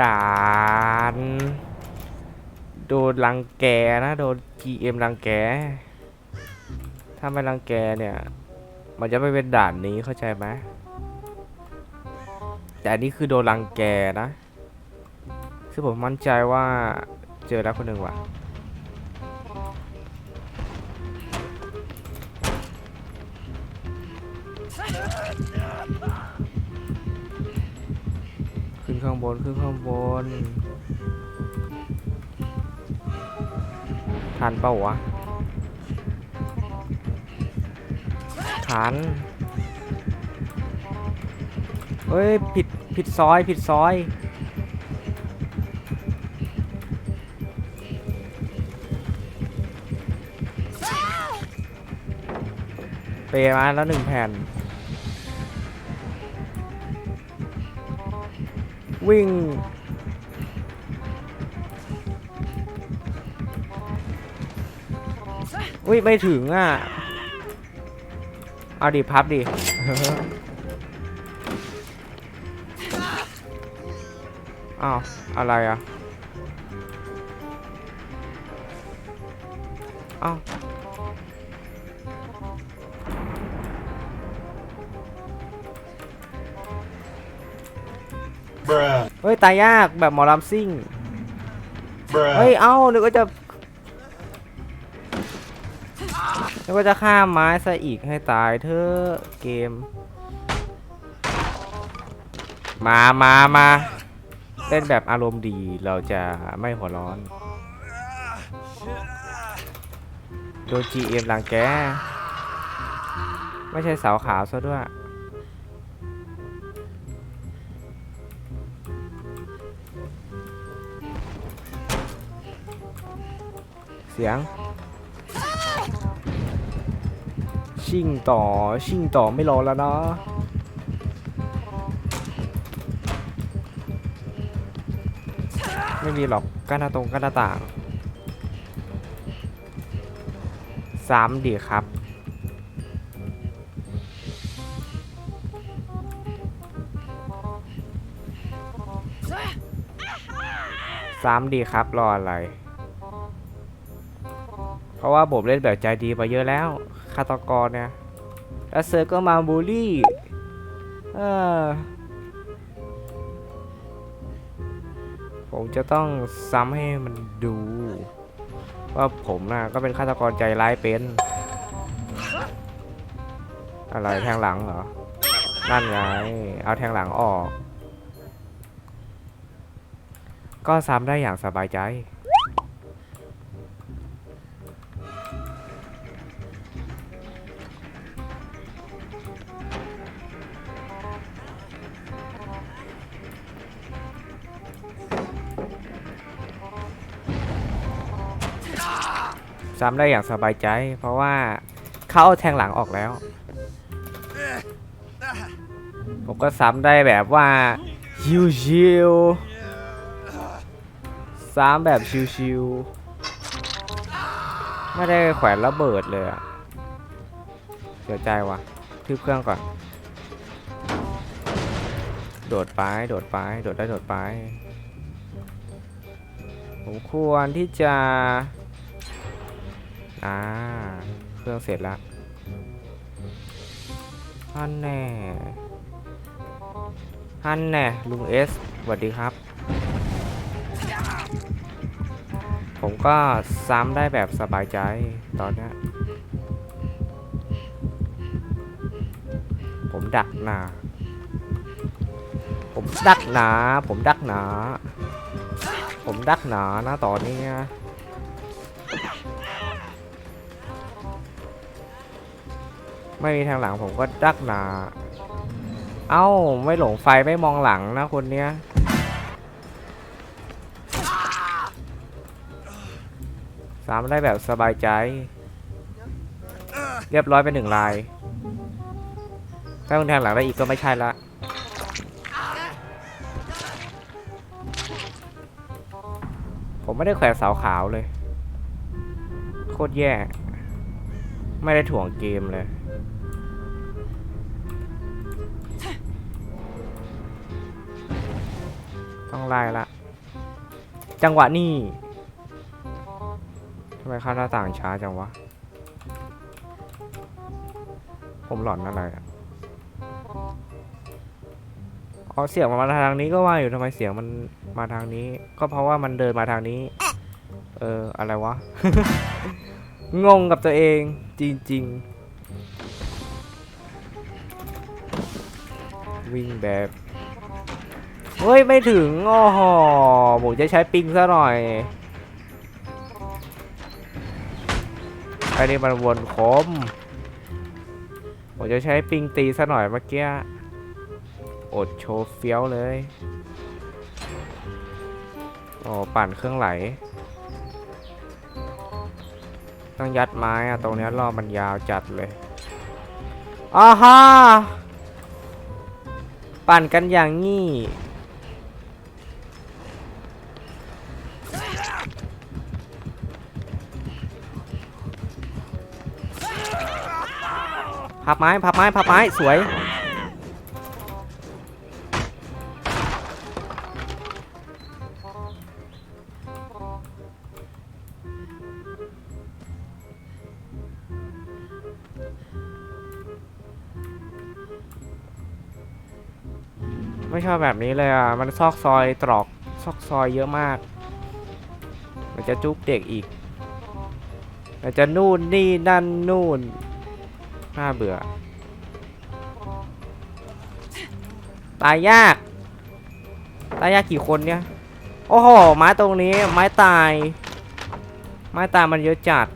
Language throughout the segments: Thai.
ด่านโดนรังแกนะโดน GM รังแก ถ้าไม่รังแกเนี่ย มันจะไม่เป็นด่านนี้เข้าใจไหมแต่อันนี้คือโดนรังแกนะซึ่งผมมั่นใจว่าเจอแล้วคนหนึ่งว่ะ ข้างบน ขึ้นข้างบน ทันเปล่าวะ ทัน เฮ้ย ผิด ผิดซอย ผิดซอยเปมาแล้วหนึ่งแผ่น วิ่ง อุ้ยไม่ถึงอะ เอาดิพับดิ อ้าว อะไรอะ อ้าว เฮ้ยตายยากแบบหมอลำซิ่ง Bruh. เฮ้ยเอ้านึกว่าจะนึกว่าจะข้ามไม้ซะอีกให้ตายเธอะเกม มามามาเล่นแบบอารมณ์ดีเราจะไม่หัวร้อนโดน GM รังแก ไม่ใช่สาวขาวซะด้วย สียง ชิ่งต่อชิ่งต่อไม่รอแล้วเนาะไม่มีหรอกกั้นหน้าตรงกั้นหน้าต่างสามดีครับ สามดีครับรออะไร เพราะว่าผมเล่นแบบใจดีมาเยอะแล้วฆาตกรเนี่ยแล้วเซอร์ก็มาบูลลี่เออผมจะต้องซ้ำให้มันดู ว่าผมน่ะก็เป็นฆาตกรใจร้ายเป็น อะไรแทงหลังเหรอ นั่นไง เอาแทงหลังออก ก็ซ้ำได้อย่างสบายใจ ซ้ำได้อย่างสบายใจ เพราะว่าเขาเอาแทงหลังออกแล้ว ผมก็ซ้ำได้แบบว่าชิวๆซ้ำแบบชิวๆไม่ได้แขวนระเบิดเลยอะเสียใจว่ะทึบเครื่องก่อน โดดไป โดดไป โดดได้ โดดไป ผมควรที่จะ อ่า เครื่องเสร็จแล้วฮันแน่ฮันแน่ลุงเอสสวัสดีครับ ผมก็ซ้ำได้แบบสบายใจตอนนี้ผมดักหนาผมดักหนา ผมดักหนา ผมดักหนานะตอนนี้นะ ไม่มีทางหลังผมก็ดักหนา เอ้า ไม่หลงไฟไม่มองหลังนะคนเนี้ย สามได้แบบสบายใจ เรียบร้อยไปหนึ่งลาย ถ้าคุณแทงหลังได้อีกก็ไม่ใช่ละผมไม่ได้แขวนเสาขาวเลย โคตรแย่ ไม่ได้ถ่วงเกมเลย ต้องไล่ละ จังหวะนี้ทำไมเข้าหน้าต่างช้าจังวะ ผมหลอนอะไรอะอ๋อเสียงมันมาทางนี้ก็ว่าอยู่ทำไมเสียงมันมาทางนี้ ก็เพราะว่ามันเดินมาทางนี้ เออ อะไรวะ งงกับตัวเองจริง ๆ วิ่งแบบ เฮ้ย ไม่ถึงโอ้โหผมจะใช้ปิงซะหน่อยไอ้นี่มันวนคมผมจะใช้ปิงตีซะหน่อยเมื่อกี้อดโชว์เฟี้ยวเลยโอ้ปั่นเครื่องไหล ต้องยัดไม้อะตรงนี้รอบมันยาวจัดเลยอ้าฮ่าปั่นกันอย่างงี้ พับไม้พับไม้พับไม้สวย ไม่ชอบแบบนี้เลยอะ มันซอกซอยตรอกซอกซอยเยอะมาก มันจะจุกเด็กอีกมันจะนู่นนี่นั่นนู่น น่าเบื่อ ตายยาก ตายยากกี่คนเนี่ย โอ้โห ไม้ตรงนี้ ไม้ตาย ไม้ตายมันเยอะจัด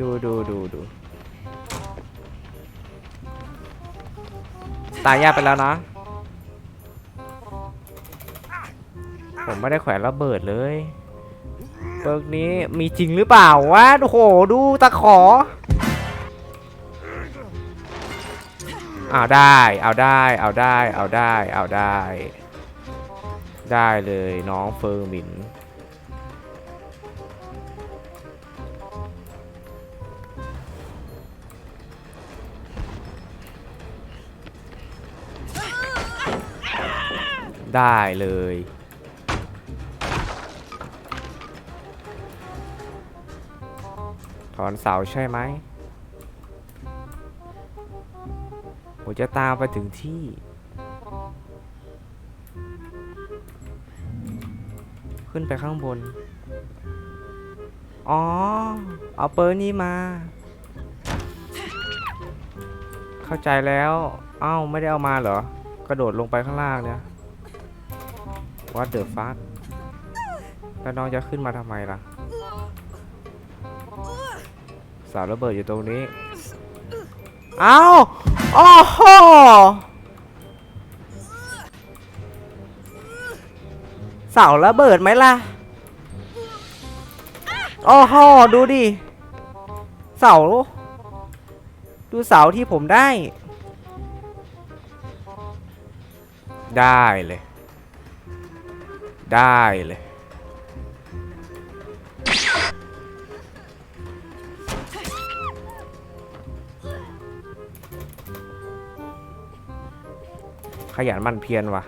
ดูดูดูดู ตายยากไปแล้วนะ ผมไม่ได้แขวนระเบิดเลย เบิร์กนี้มีจริงหรือเปล่าวะโอ้โหดูตะขอเอาได้ เอาได้ เอาได้ เอาได้ เอาได้ ได้เลยน้องเฟิร์มิน ได้เลย อนเสาใช่ไหมผมจะตามไปถึงที่ ขึ้นไปข้างบน อ๋อ เอาเปอร์นี้มา เข้าใจแล้ว เอ้า ไม่ได้เอามาเหรอ กระโดดลงไปข้างล่างเนี่ย What the fuck แล้วน้องจะขึ้นมาทำไมล่ะ สาวระเบิดอยู่ตรงนี้ เอ้าโอ้โหเสาระเบิดไหมล่ะ โอ้โหดูดิ เสา ดูเสาที่ผมได้ ได้เลย ได้เลย ขยันมันเพียรว่ะ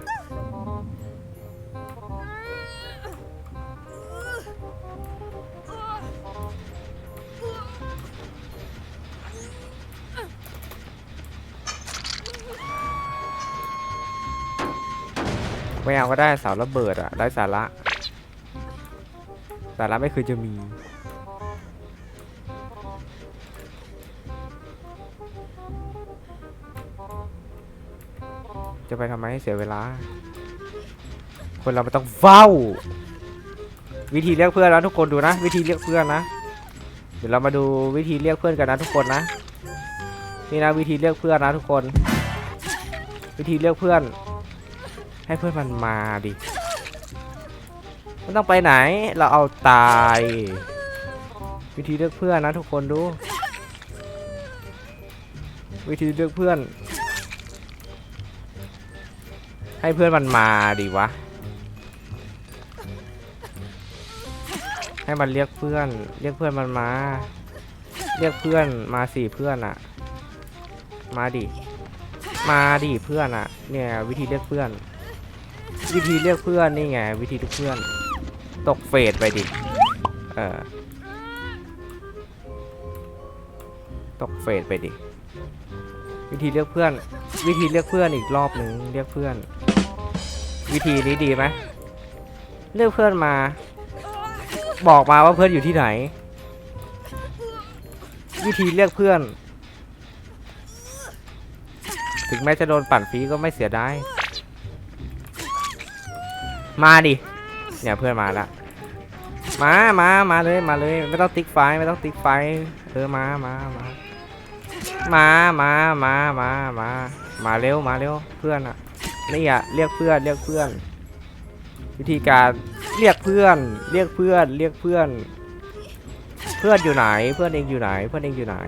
ไม่เอาก็ได้เสาระเบิดอะได้สาระ สาระไม่เคยจะมี จะไปทำไมให้เสียเวลา คนเราไม่ต้องเฝ้า วิธีเรียกเพื่อนแล้วทุกคนดูนะ วิธีเรียกเพื่อนนะ เดี๋ยวเรามาดูวิธีเรียกเพื่อนกันนะทุกคนนะ นี่นะวิธีเรียกเพื่อนนะทุกคน วิธีเรียกเพื่อน ให้เพื่อนมันมาดิมันต้องไปไหน เราเอาตาย วิธีเลือกเพื่อนนะทุกคนดู วิธีเลือกเพื่อน ให้เพื่อนมันมาดิวะ ให้มันเรียกเพื่อน เรียกเพื่อนมันมา เรียกเพื่อนมาสี่เพื่อนอะมาดิ มาดิเพื่อนอะเนี่ยวิธีเรียกเพื่อน วิธีเรียกเพื่อนนี่ไงวิธีเรียกเพื่อน ตกเฟสไปดิ เออ ตกเฟสไปดิ วิธีเรียกเพื่อน วิธีเรียกเพื่อนอีกรอบหนึ่งเรียกเพื่อน วิธีนี้ดีไหมเรียกเพื่อนมา บอกมาว่าเพื่อนอยู่ที่ไหน วิธีเรียกเพื่อน ถึงแม้จะโดนปั่นฟรีก็ไม่เสียดายมาดิเนี่ยเพื่อนมาล้วมามามาเลยมาเลย ไม่ต้องติ๊กไฟไม่ต้องติ๊กไฟเออมามามามามามามามามาเร็วมาเร็วเพื่อนอะ นี่อะเรียกเพื่อนเรียกเพื่อน วิธีการเรียกเพื่อน เรียกเพื่อน เรียกเพื่อน เพื่อนอยู่ไหน เพื่อนเองอยู่ไหน เพื่อนเองอยู่ไหน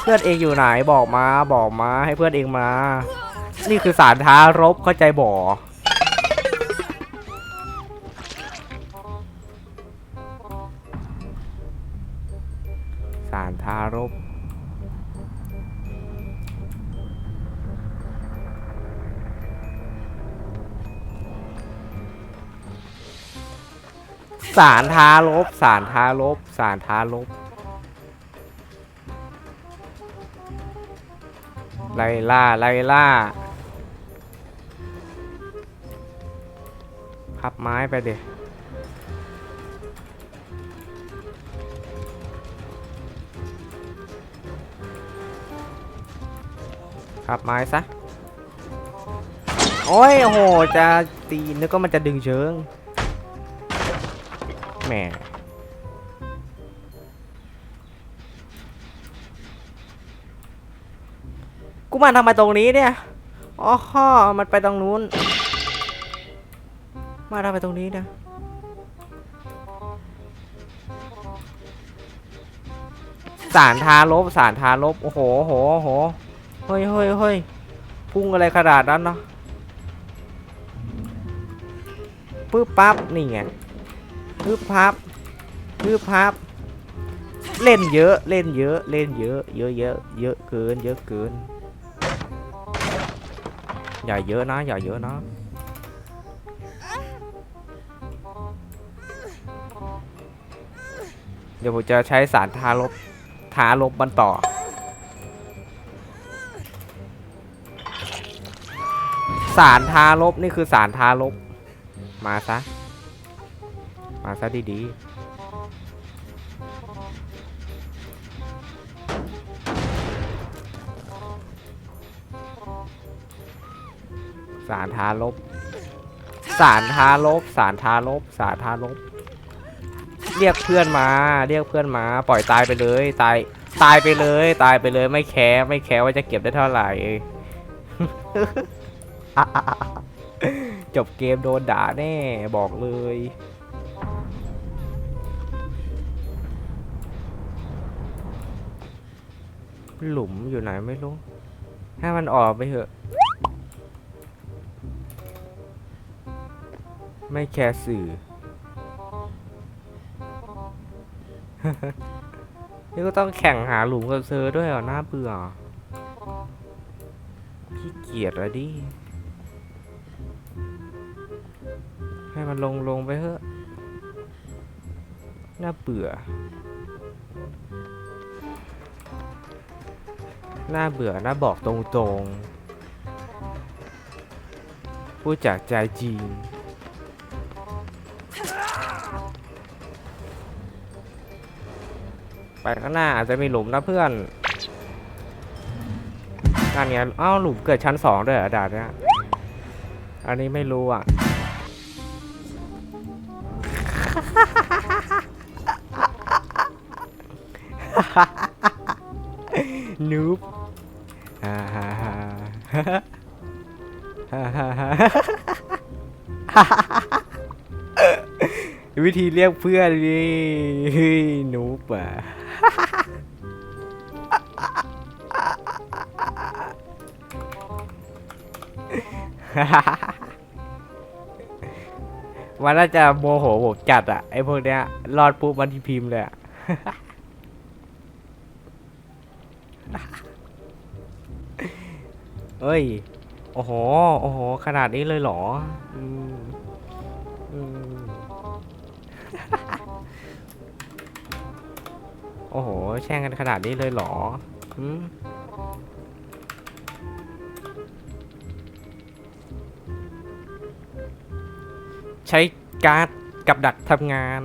เพื่อนเองอยู่ไหนบอกมาบอกมาให้เพื่อนเองมา นี่คือสารท้ารบเข้าใจบ่อสารทารบ สารทารบสารทารบสารทารบไล่ล่า ไล่ล่า พับไม้ไปเดี๋ยพับไม้ซะ โอ้ย โอ้โห จะตีนึกว่ามันจะดึงเชิง แหมกูมาทำไมตรงนี้เนี่ยอ๋อฮอมันไปตรงนู้น มาทำไมตรงนี้เนี่ยสารทาลบสารทาลบโอ้โหโอ้โหโอ้โหเฮ้ยเฮ้ยเฮ้ยพุ่งอะไรขนาดนั้นเนาะปึ๊บปั๊บนี่ไง ปึ๊บพับปึ๊บพับ เล่นเยอะ เล่นเยอะ เล่นเยอะ เยอะเยอะเยอะเกิน เยอะเกิน อย่าเยอะนะ อย่าเยอะนะ เดี๋ยวผมจะใช้สารทาลบ ทาลบมันต่อสารทาลบนี่คือสารทาลบ มาซะ มาซะดีๆ สารทาลบ สารทาลบ สารทาลบ สารทาลบ เรียกเพื่อนมา เรียกเพื่อนมา ปล่อยตายไปเลย ตาย ตายไปเลย ตายไปเลย ไม่แคร์ไม่แคร์ว่าจะเก็บได้เท่าไหร่จบเกมโดนด่าแน่ บอกเลย หลุมอยู่ไหนไม่รู้ ให้มันออกไปเถอะ ไม่แคร์สื่อ นี่ก็ต้องแข่งหาหลุมกับเซอร์ด้วยเหรอน่าเบื่อขี้เกียจอะดิ ให้มันลงลงไปเถอะ น่าเบื่อ น่าเบื่อน่าบอกตรงๆ พูดจากใจจริง ไปข้างหน้าอาจจะมีหลุมนะเพื่อนนั่นไงอ้าวหลุมเกิดชั้นสองด้วยเหรอดาดเนี่ยอันนี้ไม่รู้อะนู วิธีเรียกเพื่อนดิเฮ้ยนูบอะมันน่าจะโมโหผมจัดอะไอพวกเนี้ยรอดปุ๊บมันที่พิมพ์เลยอะเอ้ย โอ้โห โอ้โห ขนาดนี้เลยเหรออืมอืมโอ้โห แช่งกันขนาดนี้เลยเหรออืมใช้การ์ดกับดักทำงาน